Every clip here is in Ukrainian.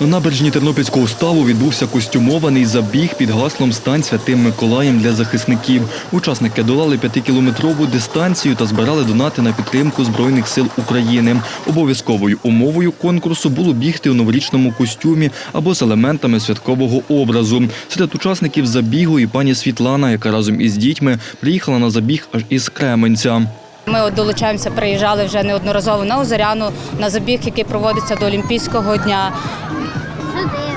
На набережні Тернопільського ставу відбувся костюмований забіг під гаслом «Стань святим Миколаєм для захисників. Учасники долали п'ятикілометрову дистанцію та збирали донати на підтримку Збройних сил України. Обов'язковою умовою конкурсу було бігти у новорічному костюмі або з елементами святкового образу. Серед учасників забігу і пані Світлана, яка разом із дітьми приїхала на забіг аж із Кременця. Ми от долучаємося, приїжджали вже неодноразово на Озеряну, на забіг, який проводиться до Олімпійського дня.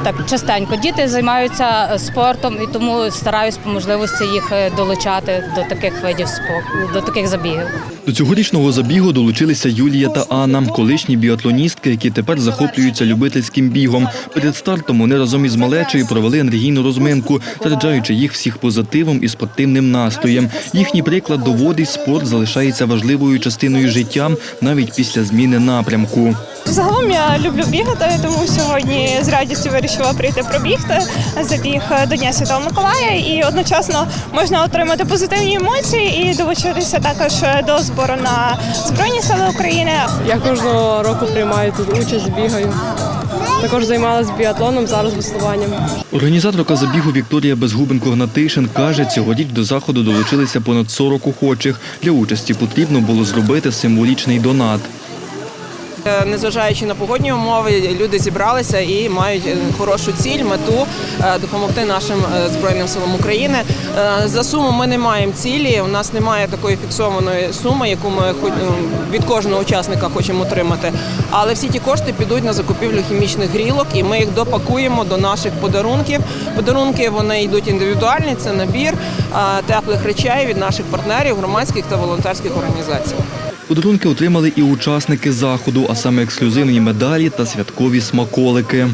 Так, частенько діти займаються е, спортом і тому стараюсь по можливості їх е, долучати до таких видів спорту, до таких забігів. До цьогорічного забігу долучилися Юлія та Анна, колишні біатлоністки, які тепер захоплюються любительським бігом. Перед стартом вони разом із малечею провели енергійну розминку, заряджаючи їх всіх позитивом і спортивним настроєм. Їхній приклад доводить, спорт залишається важливою частиною життя навіть після зміни напрямку. Загалом я люблю бігати, тому сьогодні з радістю вирішила прийти пробігти забіг до Дня Святого Миколая і одночасно можна отримати позитивні емоції і долучитися також до збору на Збройні Сили України. Я кожного року приймаю тут участь, бігаю. Також займалася біатлоном, зараз веслуванням. Організаторка забігу Вікторія Безгубенко-Гнатишин каже, цьогоріч до заходу долучилися понад 40 охочих. Для участі потрібно було зробити символічний донат. Е, Незважаючи на погодні умови, люди зібралися і мають е, хорошу ціль, мету е, допомогти нашим збройним силам України. За суму ми не маємо цілі. У нас немає такої фіксованої суми, яку ми від кожного учасника хочемо отримати. Але всі ті кошти підуть на закупівлю хімічних грілок, і ми їх допакуємо до наших подарунків. Подарунки вони йдуть індивідуальні. Це набір теплих речей від наших партнерів, громадських та волонтерських організацій. Подарунки отримали і учасники заходу, а саме ексклюзивні медалі та святкові смаколики.